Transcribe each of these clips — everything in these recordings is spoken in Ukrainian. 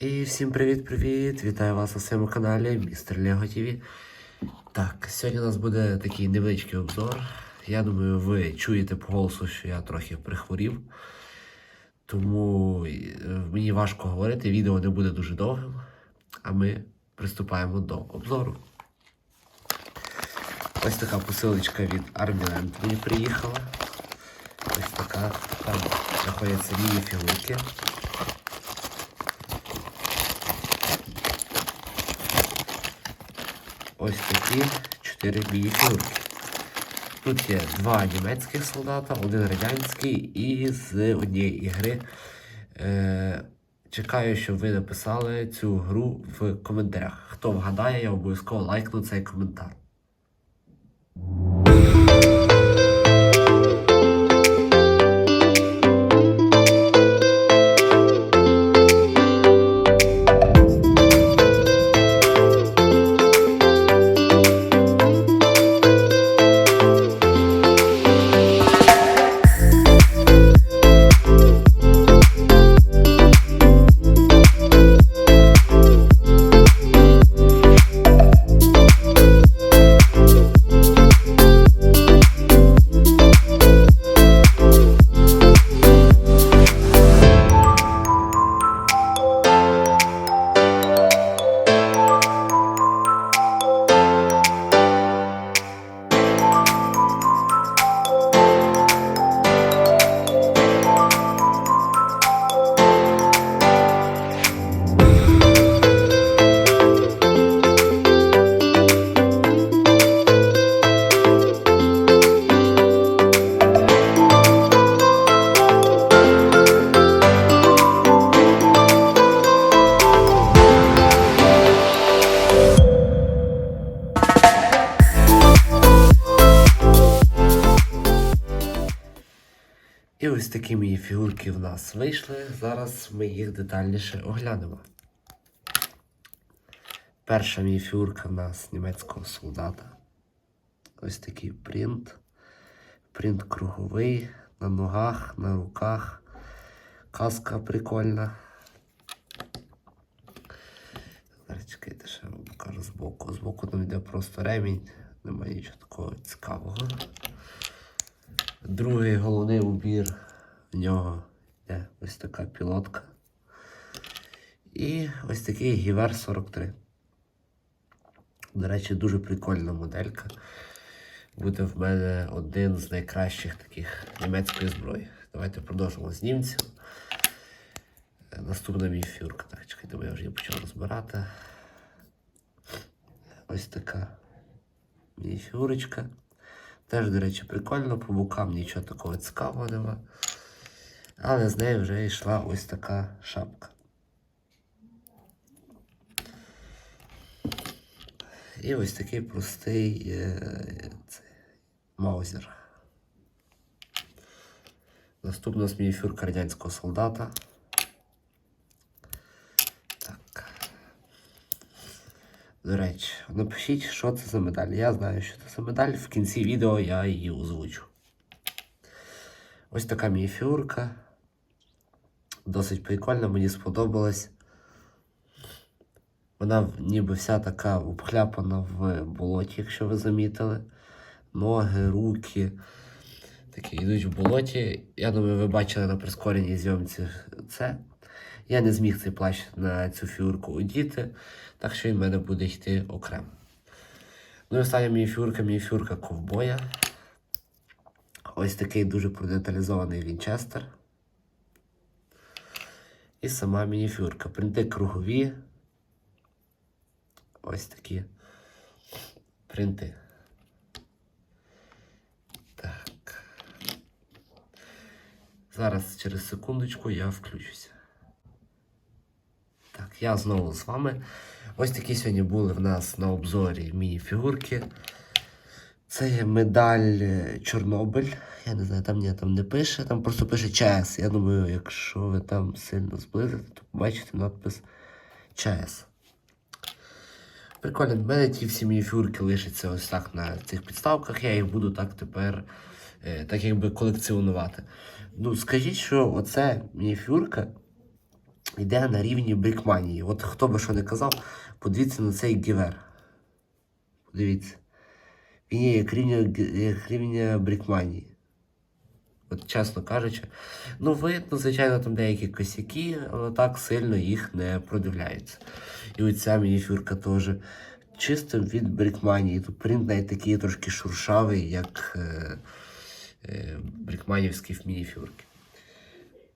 І всім привіт-привіт! Вітаю вас на своєму каналі Містер Лего ТВ. Так, сьогодні у нас буде такий невеличкий обзор. Я думаю, ви чуєте по голосу, що я трохи прихворів. Тому е, мені важко говорити, відео не буде дуже довгим. А ми приступаємо до обзору. Ось така посилочка від Armiland мені приїхала. Ось така. Там знаходяться міні-фігурки. Ось такі чотири міні-фігурки. Тут є два німецьких солдата, один радянський і з однієї ігри. Е, чекаю, щоб ви написали цю гру в коментарях. Хто вгадає, я обов'язково лайкну цей коментар. І ось такі мої фігурки в нас вийшли. Зараз ми їх детальніше оглянемо. Перша мій фігурка в нас німецького солдата. Ось такий принт. Принт круговий, на ногах, на руках. Каска прикольна. Зараз чекайте, ще вам покажу збоку. Збоку там йде просто ремінь, немає нічого такого цікавого. Другий головний убір в нього є ось така пілотка. І ось такий Гівер 43. До речі, дуже прикольна моделька. Буде в мене один з найкращих таких німецької зброї. Давайте продовжимо з німців. Наступна мій фюрка. Так, чекайте, бо я вже її почав розбирати. Ось така мініфюрочка. Теж, до речі, прикольно, по бокам нічого такого цікавого нема. Але з нею вже йшла ось така шапка. І ось такий простий е, цей, маузер. Наступна нас мініфюрка радянського солдата. Так. До речі, напишіть, що це за медаль. Я знаю, що це за медаль. В кінці відео я її озвучу. Ось така мініфюрка. Досить прикольна, мені сподобалась. Вона ніби вся така обхляпана в болоті, якщо ви замітили. Ноги, руки. Такі йдуть в болоті. Я думаю, ви бачили на прискореній зйомці це. Я не зміг цей плащ на цю фігурку одіти, так що він в мене буде йти окремо. Ну і остання мені фігурка, мені фігурка ковбоя. Ось такий дуже продеталізований Вінчестер. І сама мініфюрка. Принти кругові. Ось такі принти. Так. Зараз через секундочку я включуся. Так, я знову з вами. Ось такі сьогодні були в нас на обзорі міні-фігурки. Це є медаль е, Чорнобиль. Я не знаю, там ні, там не пише, там просто пише ЧАЕС. Я думаю, якщо ви там сильно зблизите, то побачите надпис ЧАЕС. Прикольно, в мене ті всі мініфюрки лишаться ось так на цих підставках. Я їх буду так тепер, е, так якби колекціонувати. Ну, скажіть, що оце мініфюрка йде на рівні брікманії. От хто би що не казав, подивіться на цей гівер. Подивіться. Як рівня, брікманії. От чесно кажучи. Ну, видно, звичайно, там деякі косяки, але так сильно їх не продивляється. І оця мініфюрка теж чисто від брікманії. Тут принт навіть такий трошки шуршавий, як е, е, брікманівські мініфюрки.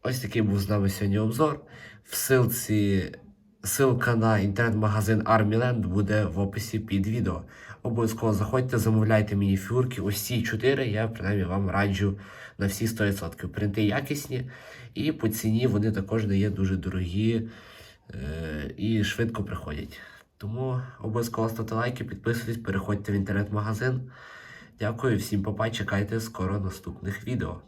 Ось такий був з нами сьогодні обзор. В ссылці, ссылка на інтернет-магазин Armyland буде в описі під відео. Обов'язково заходьте, замовляйте мені Ось ці чотири я принаймні вам раджу на всі 100%. Принти якісні, і по ціні вони також не є дуже дорогі е- і швидко приходять. Тому обов'язково ставте лайки, підписуйтесь, переходьте в інтернет-магазин. Дякую всім, папа, чекайте скоро наступних відео.